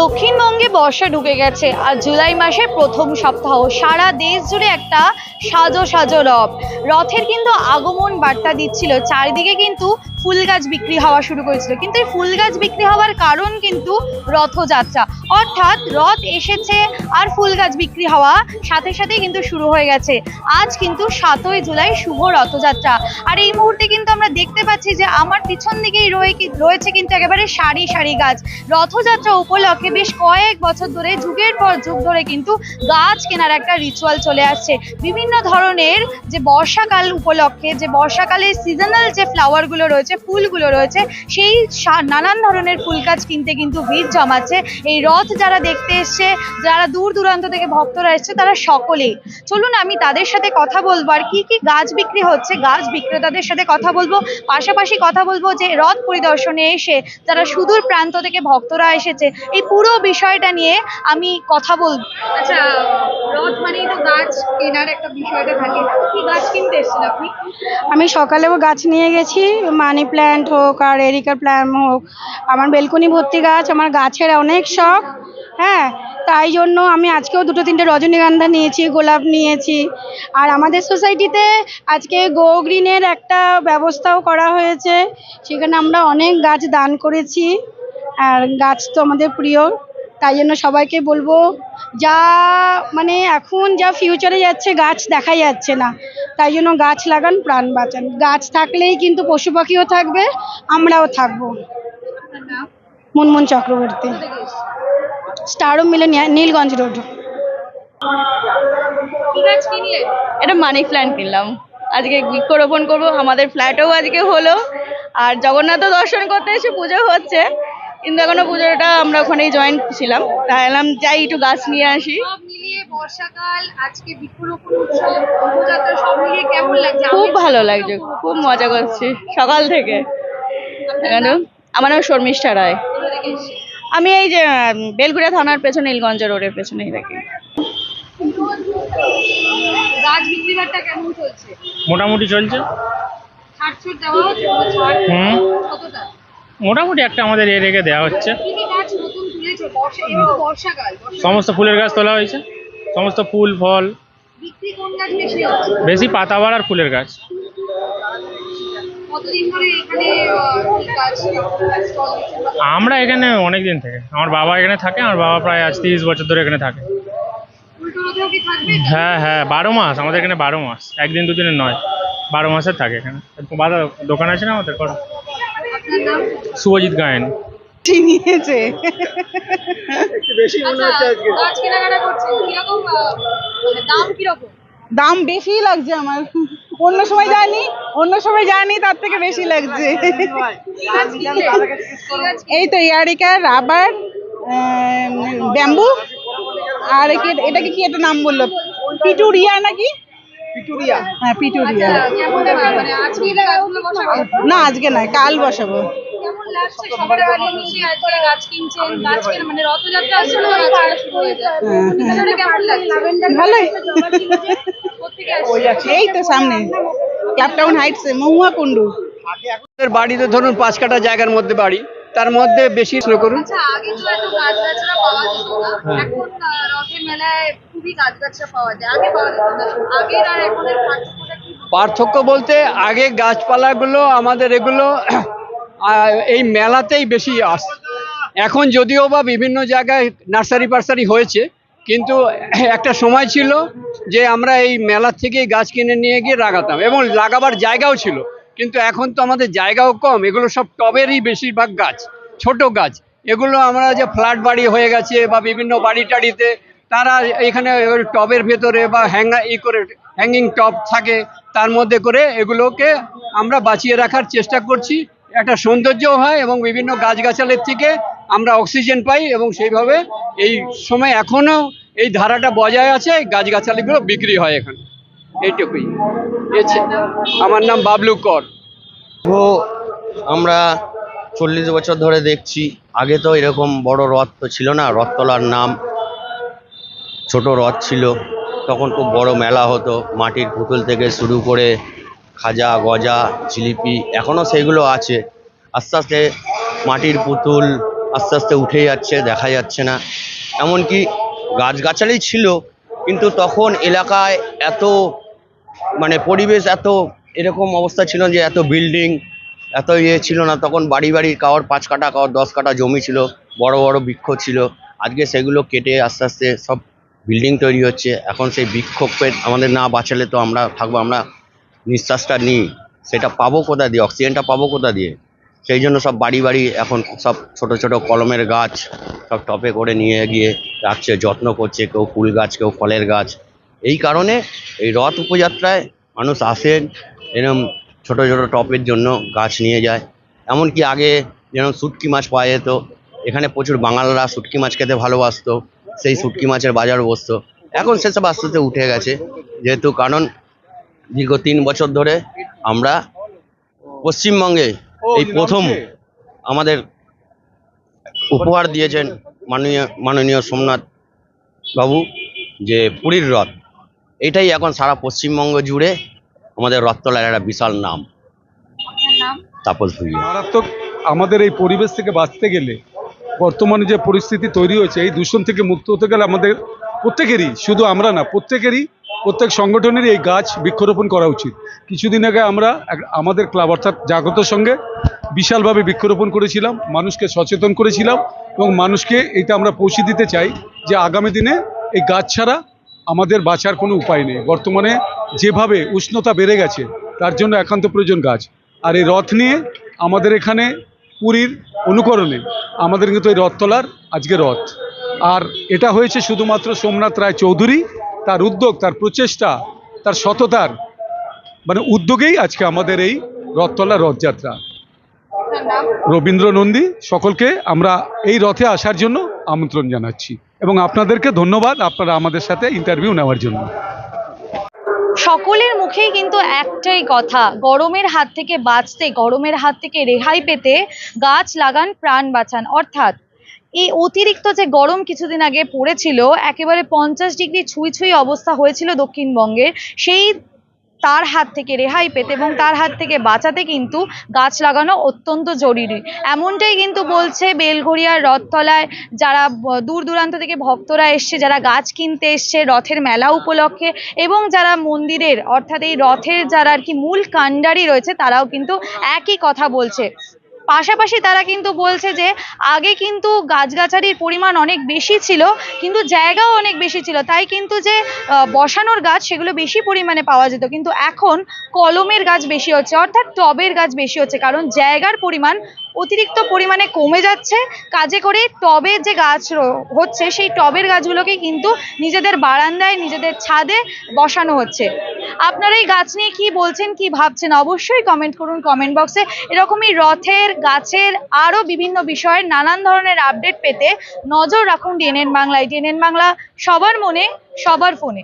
দক্ষিণবঙ্গে বর্ষা ঢুকে গেছে আর জুলাই মাসের প্রথম সপ্তাহ। সারা দেশ জুড়ে একটা সাজো সাজো রথ। রথের কিন্তু আগমন বার্তা দিচ্ছিল। চারিদিকে কিন্তু ফুল গাছ বিক্রি হওয়া শুরু করেছিল। কিন্তু এই ফুল গাছ বিক্রি হওয়ার কারণ কিন্তু রথযাত্রা। অর্থাৎ রথ এসেছে আর ফুল গাছ বিক্রি হওয়া সাথে সাথেই কিন্তু শুরু হয়ে গেছে। আজ কিন্তু সাতই জুলাই শুভ রথযাত্রা। আর এই মুহূর্তে কিন্তু আমরা দেখতে পাচ্ছি যে আমার পিছন দিকেই রয়ে রয়েছে কিন্তু একেবারে সারি সারি গাছ। রথযাত্রা উপলক্ষে বেশ কয়েক বছর ধরে, যুগের পর যুগ ধরে কিন্তু গাছ কেনার একটা রিচুয়াল চলে আসছে। বিভিন্ন ধরনের যে বর্ষাকাল উপলক্ষে, যে বর্ষাকালে সিজনাল যে ফ্লাওয়ারগুলো রয়েছে ফুলগুলো রয়েছে, সেই নানান ধরনের ফুল গাছ কিনতে কিন্তু ভিড় জমাচ্ছে। এই রথ যারা দেখতে এসছে, যারা দূর দূরান্ত থেকে ভক্তরা এসছে, তারা সকলেই। চলুন, আমি তাদের সাথে কথা বলব আর কি কি গাছ বিক্রি হচ্ছে, গাছ বিক্রেতাদের সাথে কথা বলব। পাশাপাশি কথা বলব যে, রথ পরিদর্শনে এসে, যারা সুদূর প্রান্ত থেকে ভক্তরা এসেছে, এই পুরো বিষয়টা নিয়ে আমি কথা বলব। আচ্ছা রথ মানেই তো গাছ কেনার একটা বিষয়টা থাকে। কি গাছ কিনতে এসেছেন আপনি? আমি সকালেও গাছ নিয়ে গেছি, মানি প্ল্যান্ট হোক আর এরিকার প্ল্যান্ট হোক, আমার বেলকনি ভর্তি গাছ, আমার গাছের অনেক শখ হ্যাঁ? তাই জন্য আমি আজকেও দুটো তিনটে রজনীগন্ধা নিয়েছি, গোলাপ নিয়েছি। আর আমাদের সোসাইটিতে আজকে গো গ্রিনের একটা ব্যবস্থাও করা হয়েছে, সেখানে আমরা অনেক গাছ দান করেছি। আর গাছ তো আমাদের প্রিয়। তাই জন্য সবাইকে বলব যা মানে এখন যা ফিউচারে যাচ্ছে গাছ দেখা যাচ্ছে না। তাই জন্য গাছ লাগান প্রাণ বাঁচান। গাছ থাকলেই কিন্তু পশু পাখিও থাকবে আমরাও থাকব। আপনার মুনমুন চক্রবর্তী? স্টারও মিলে নীলগঞ্জ রোড। এটা মানি প্ল্যান্ট কিনলাম। আজকে বৃক্ষরোপণ করব আমাদের ফ্ল্যাটেও আজকে হলো। আর জগন্নাথ দর্শন করতে এসে পুজো হচ্ছে। কিন্তু এখনও পুজোটা আমরা ওখানেই জয়েন ছিলাম। তাই এলাম যাই একটু গাছ নিয়ে আসি। বর্ষাকাল আজকে বৃক্ষরোপণ উৎসব রথযাত্রা সব মিলিয়ে কেমন লাগছে? খুব ভালো লাগছে খুব মজা করছি সকাল থেকে। নাম? আমার নাম শর্মিষ্ঠা রায়? আমি এই যে উম, বেলগুড়িয়া থানার পেছনে নীলগঞ্জ রোডের পেছনেই থাকি। মোটামুটি চলছে। কোনো হুম। মোটামুটি একটা আমাদের এ রেখে দেওয়া হচ্ছে। সমস্ত ফুলের গাছ তোলা হয়েছে। সমস্ত ফুল, ফল। বেশি পাতাবাড় আর ফুলের গাছ। আমরা এখানে অনেক দিন থেকে, আমার বাবা এখানে থাকে, আমার বাবা প্রায় আজ তিরিশ বছর ধরে এখানে থাকে। হ্যাঁ হ্যাঁ বারো মাস, আমাদের এখানে বারো মাস, একদিন দুদিনের নয়, বারো মাসের থাকে এখানে। বাজার দোকান আছে না আমাদের? করো আপনার নাম শুভজিৎ গায়েন নিয়েছে আচ্ছা গাছ কেনাকাটা করছেন? কীরকম মানে দাম কীরকম? দাম বেশি লাগছে আমার। অন্য সময় জানি অন্য সময় জানি তার থেকে বেশি লাগছে। এই তো ইয়ারিকা রাবার ব্যাম্বু আর এটাকে কি একটা নাম বলল? পিটুরিয়া নাকি? পিটুরিয়া? হ্যাঁ পিটুরিয়া। আচ্ছা? মানে না আজকে নয় কাল বসাবো। মানে হয়ে ভালোই। এই তো সামনে। Club town heights Mahua Kundu. আমাদের বাড়িতে ধরুন পাঁচ কাটা জায়গার মধ্যে বাড়ি। তার মধ্যে বেশি করুন। আচ্ছা আগে তো এত গাছ গাছরা পাওয়া যেত না। এখন রথের মেলায় পার্থক্য বলতে আগে গাছপালাগুলো আমাদের এগুলো এই মেলাতেই বেশি আস, এখন যদিও বা বিভিন্ন জায়গায় নার্সারি পার্সারি হয়েছে, কিন্তু একটা সময় ছিল যে আমরা এই মেলা থেকেই গাছ কিনে নিয়ে গিয়ে লাগাতাম, এবং লাগাবার জায়গাও ছিল। কিন্তু এখন তো আমাদের জায়গাও কম, এগুলো সব টবেরই বেশিরভাগ গাছ, ছোট গাছ। এগুলো আমরা যে ফ্ল্যাট বাড়ি হয়ে গেছে বা বিভিন্ন বাড়ি টাড়িতে তারা এখানে টবের ভেতরে বা হ্যাঙ্গা ই করে হ্যাঙ্গিং টব থাকে, তার মধ্যে করে এগুলোকে আমরা বাঁচিয়ে রাখার চেষ্টা করছি। একটা সৌন্দর্যও হয় এবং বিভিন্ন গাছগাছালির থেকে আমরা অক্সিজেন পাই এবং সেইভাবে এই সময় এখনও এই ধারাটা বজায় আছে গাছগাছালিগুলো বিক্রি হয় এখানে। এইটুকুই। আমার নাম বাবলু কর। আমরা চল্লিশ বছর ধরে দেখছি, আগে তো এরকম বড় রথ তো ছিল না রথ তোলার নাম ছোট রথ ছিল। তখন খুব বড় মেলা হতো। মাটির পুতুল থেকে শুরু করে খাজা, গজা, জিলিপি এখনও সেইগুলো আছে। আস্তে আস্তে মাটির পুতুল আস্তে আস্তে উঠে যাচ্ছে, দেখা যাচ্ছে না। এমনকি গাছগাছালি ছিল, কিন্তু তখন এলাকায় এত মানে পরিবেশ এত এরকম অবস্থা ছিল যে এত বিল্ডিং, এত ইয়ে ছিল না। তখন বাড়ি বাড়ি কারোর পাঁচ কাটা কারোর দশ কাটা জমি ছিল। বড় বড় বৃক্ষ ছিল। আজকে সেগুলো কেটে আস্তে আস্তে সব বিল্ডিং তৈরি হচ্ছে। এখন সেই বিক্ষোভের আমাদের না বাঁচালে তো আমরা থাকব, আমরা নিঃশ্বাসটা নিই। সেটা পাবো কোথা দিয়ে? অক্সিজেনটা পাবো কোথা দিয়ে? সেই জন্য সব বাড়ি বাড়ি এখন সব ছোট ছোট কলমের গাছ সব টপে করে নিয়ে গিয়ে রাখছে, যত্ন করছে কেউ ফুল গাছ, কেউ ফলের গাছ। এই কারণে এই রথ উপযাত্রায় মানুষ আসেন, এরম ছোট ছোট টপের জন্য গাছ নিয়ে যায়। এমনকি আগে যেরকম শুটকি মাছ পাওয়া যেত, এখানে প্রচুর বাঙালরা শুটকি মাছ খেতে ভালোবাসতো। সেই শুটকি মাছের বাজার বসতো। এখন সেসব আস্তে আস্তে উঠে গেছে। যেহেতু কারণ দীর্ঘ তিন বছর ধরে আমরা পশ্চিমবঙ্গে এই প্রথম আমাদের উপহার দিয়েছেন মাননীয় মাননীয় সোমনাথ বাবু যে পুরীর রথ। এটাই এখন সারা পশ্চিমবঙ্গ জুড়ে আমাদের রথতলার একটা বিশাল নাম। তাপস ভুইয়া মারাত্মক আমাদের এই পরিবেশ থেকে বাঁচতে গেলে বর্তমানে যে পরিস্থিতি তৈরি হয়েছে, এই দূষণ থেকে মুক্ত হতে গেলে আমাদের প্রত্যেকেরই, শুধু আমরা না, প্রত্যেকেরই, প্রত্যেক সংগঠনেরই এই গাছ বৃক্ষরোপণ করা উচিত। কিছুদিন আগে আমরা আমাদের ক্লাব অর্থাৎ জাগতের সঙ্গে বিশালভাবে বৃক্ষরোপণ করেছিলাম, মানুষকে সচেতন করেছিলাম এবং মানুষকে এটা আমরা পৌঁছে দিতে চাই যে আগামী দিনে এই গাছ ছাড়া আমাদের বাঁচার কোনো উপায় নেই। বর্তমানে যেভাবে উষ্ণতা বেড়ে গেছে, তার জন্য একান্ত প্রয়োজন গাছ। আর এই রথ নিয়ে আমাদের এখানে পুরীর অনুকরণে। আমাদের কিন্তু এই রথতলার আজকে রথ। আর এটা হয়েছে শুধুমাত্র সোমনাথ রায় চৌধুরী, তার উদ্যোগ, তার প্রচেষ্টা, তার সততার মানে উদ্যোগেই আজকে আমাদের এই রথতলা রথযাত্রা। রবীন্দ্র নন্দী, সকলকে আমরা এই রথে আসার জন্য আমন্ত্রণ জানাচ্ছি। এবং আপনাদেরকে ধন্যবাদ আপনারা আমাদের সাথে ইন্টারভিউ নেওয়ার জন্য। সকলের মুখেই কিন্তু একটাই কথা, গরমের হাত থেকে বাঁচতে, গরমের হাত থেকে রেহাই পেতে গাছ লাগান, প্রাণ বাঁচান। অর্থাৎ এই অতিরিক্ত যে গরম কিছুদিন আগে পড়েছিল, একেবারে পঞ্চাশ ডিগ্রি ছুঁই ছুঁই অবস্থা হয়েছিল দক্ষিণবঙ্গের, সেই তার হাত থেকে রেহাই পেতে এবং তার হাত থেকে বাঁচাতে কিন্তু গাছ লাগানো অত্যন্ত জরুরি। এমনটাই কিন্তু বলছে বেলঘরিয়ার রথতলায় যারা দূর দূরান্ত থেকে ভক্তরা এসছে, যারা গাছ কিনতে এসছে রথের মেলা উপলক্ষে এবং যারা মন্দিরের অর্থাৎ এই রথের যারা আর কি মূল কাণ্ডারি রয়েছে, তারাও কিন্তু একই কথা বলছে। পাশাপাশি তারা কিন্তু বলছে যে আগে কিন্তু গাছগাছালির পরিমাণ অনেক বেশি ছিল, কিন্তু জায়গাও অনেক বেশি ছিল। তাই কিন্তু যে বসানোর গাছ সেগুলো বেশি পরিমাণে পাওয়া যেত। কিন্তু এখন কলমের গাছ বেশি হচ্ছে, অর্থাৎ টবের গাছ বেশি হচ্ছে, কারণ জায়গার পরিমাণ অতিরিক্ত পরিমাণে কমে যাচ্ছে। কাজে করে টবের যে গাছ হচ্ছে সেই টবের গাছগুলোকে কিন্তু নিজেদের বারান্দায়, নিজেদের ছাদে বসানো হচ্ছে। আপনারা এই গাছ নিয়ে কি বলছেন, কি ভাবছেন, অবশ্যই কমেন্ট করুন কমেন্ট বক্সে এরকমই রথের, গাছের আরও বিভিন্ন বিষয়ের নানান ধরনের আপডেট পেতে নজর রাখুন ডিএনএন বাংলায়। ডিএনএন বাংলা সবার মনে, সবার ফোনে।